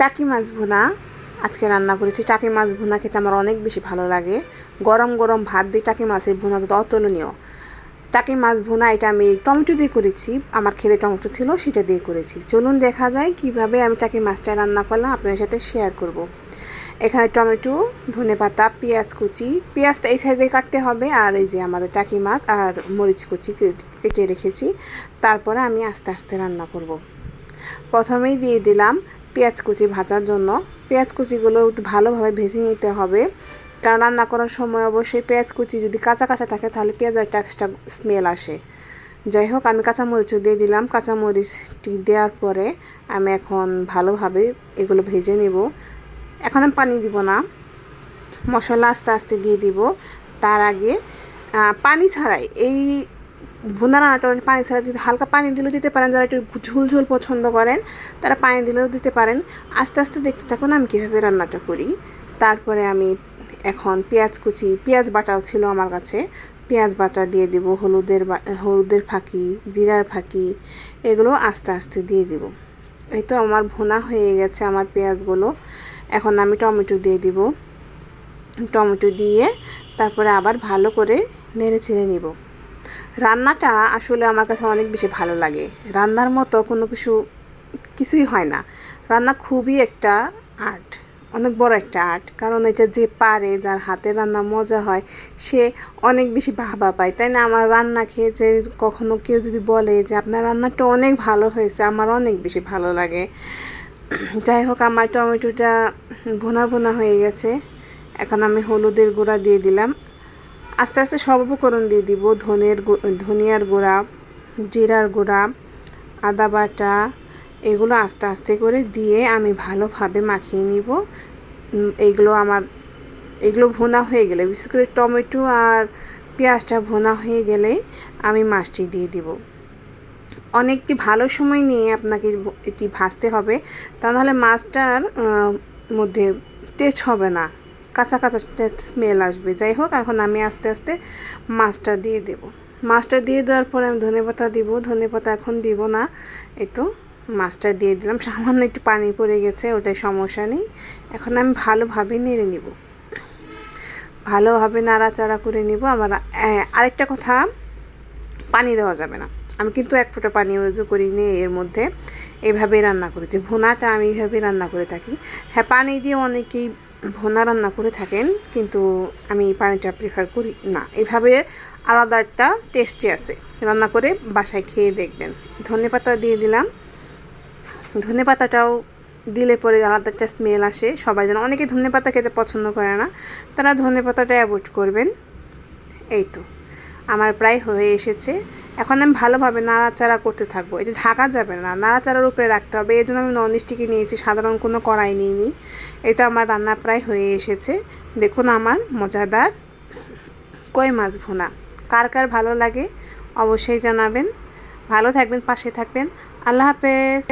টাকি মাছ ভুনা। আজকে রান্না করেছি টাকি মাছ ভুনা, খেতে আমার অনেক বেশি ভালো লাগে। গরম গরম ভাত দিয়ে টাকি মাছের ভুনা তো অতুলনীয়। টাকি মাছ ভুনা, এটা আমি টমেটো দিয়ে করেছি। আমার খেতে টমেটো ছিল, সেটা দিয়ে করেছি। চলুন দেখা যায় কীভাবে আমি টাকি মাছটা রান্না করলাম, আপনাদের সাথে শেয়ার করব। এখানে টমেটো, ধনে পাতা, পেঁয়াজ কুচি, পেঁয়াজটা এই সাইজে কাটতে হবে, আর এই যে আমাদের টাকি মাছ আর মরিচ কুচি কেটে রেখেছি। তারপরে আমি আস্তে আস্তে রান্না করব। প্রথমেই দিয়ে দিলাম পেঁয়াজ কুচি ভাজার জন্য। পেঁয়াজ কুচিগুলো একটু ভালোভাবে ভেজে নিতে হবে। কারণ রান্না করার সময় অবশ্যই পেঁয়াজ কুচি যদি কাঁচা কাঁচা থাকে তাহলে পেঁয়াজের একটা এক্সট্রা স্মেল আসে। যাই হোক, আমি কাঁচামরিচও দিয়ে দিলাম। কাঁচামরিচটি দেওয়ার পরে আমি এখন ভালোভাবে এগুলো ভেজে নেব। এখন আমি পানি দিব না। মশলা আস্তে আস্তে দিয়ে দিব। তার আগে পানি ছাড়াই এই ভুনা রান্নাটা পানি ছাড়া দিতে হালকা পানি দিলেও দিতে পারেন, যারা একটু ঝুল ঝুল পছন্দ করেন, তারা পানি দিলেও দিতে পারেন। আস্তে আস্তে দেখতে থাকুন আমি কীভাবে রান্নাটা করি। তারপরে আমি এখন পেঁয়াজ কুচি পেঁয়াজ বাটাও ছিল আমার কাছে। পেঁয়াজ বাটা দিয়ে দিব, হলুদের হলুদের ফাঁকি, জিরার ফাঁকি, এগুলো আস্তে আস্তে দিয়ে দিব। এই তো আমার ভুনা হয়ে গেছে আমার পেঁয়াজগুলো। এখন আমি টমেটো দিয়ে দিব। টমেটো দিয়ে তারপরে আবার ভালো করে নেড়ে ছেড়ে নিব। রান্নাটা আসলে আমার কাছে অনেক বেশি ভালো লাগে। রান্নার মতো কোনো কিছু কিছুই হয় না। রান্না খুবই একটা আর্ট, অনেক বড় একটা আর্ট। কারণ এটা যে পারে, যার হাতে রান্না মজা হয়, সে অনেক বেশি বাহবা পায়। তাই না? আমার রান্না খেয়ে যে কখনো কেউ যদি বলে যে, আপনার রান্নাটা অনেক ভালো হয়েছে, আমার অনেক বেশি ভালো লাগে। যাই হোক, আমার টমেটোটা ভোনা ভোনা হয়ে গেছে। এখন আমি হলুদের গুঁড়া দিয়ে দিলাম। আস্তে আস্তে সব উপকরণ দিয়ে দিব। ধনের ধনিয়ার গুঁড়া, জিরার গুঁড়া, আদা বাটা, এগুলো আস্তে আস্তে করে দিয়ে আমি ভালোভাবে মাখিয়ে নিব। এগুলো আমার, এগুলো ভুনা হয়ে গেলে, বিশেষ করে টমেটো আর পেঁয়াজটা ভুনা হয়ে গেলে আমি মাছটি দিয়ে দিব। অনেকটি ভালো সময় নিয়ে আপনাকে এটি ভাজতে হবে, তা নাহলে মাছটার মধ্যে টেস্ট হবে না। কাঁচা কাঁচা স্মেল আসবে। যাই হোক, এখন আমি আস্তে আস্তে মাছটা দিয়ে দেব। মাছটা দিয়ে দেওয়ার পরে আমি ধনে পাতা দিব। ধনে পাতা এখন দিব না। এই তো মাছটা দিয়ে দিলাম। সামান্য একটু পানি পড়ে গেছে, ওটাই সমস্যা নেই। এখন আমি ভালোভাবে নেড়ে নিব। ভালোভাবে নাড়াচাড়া করে নিব। আমার আরেকটা কথা, পানি দেওয়া যাবে না। আমি কিন্তু এক ফোঁটা পানি ইউজ করিনি এর মধ্যে। এভাবেই রান্না করেছি। ভুনাটা আমি এইভাবেই রান্না করে থাকি। হ্যাঁ পানি দিয়ে অনেকেই ভোনা রান্না করে থাকেন, কিন্তু আমি এই পানিটা প্রিফার করি না। এভাবে আলাদা একটা টেস্টি আছে। রান্না করে বাসায় খেয়ে দেখবেন। ধনে পাতা দিয়ে দিলাম। ধনে পাতাটাও দিলে পরে আলাদা একটা স্মেল আসে। সবাই যেন, অনেকে ধনে পাতা খেতে পছন্দ করে না, তারা ধনে পাতাটা অ্যাভয়েড করবেন। এই তো। আমার প্রায় হয়ে এসেছে। এখন আমি ভালোভাবে নাড়াচাড়া করতে থাকব। এটা ঢাকা যাবে না, নাড়াচাড়ার উপরে রাখতে হবে। এর জন্য আমি নন স্টিকে নিয়েছি, সাধারণ কোনো কড়াই নিইনি। এটা আমার রান্না প্রায় হয়ে এসেছে। দেখুন আমার মজাদার কই মাছ ভুনা। কার কার ভালো লাগে অবশ্যই জানাবেন। ভালো থাকবেন, পাশে থাকবেন। আল্লাহ হাফেজ।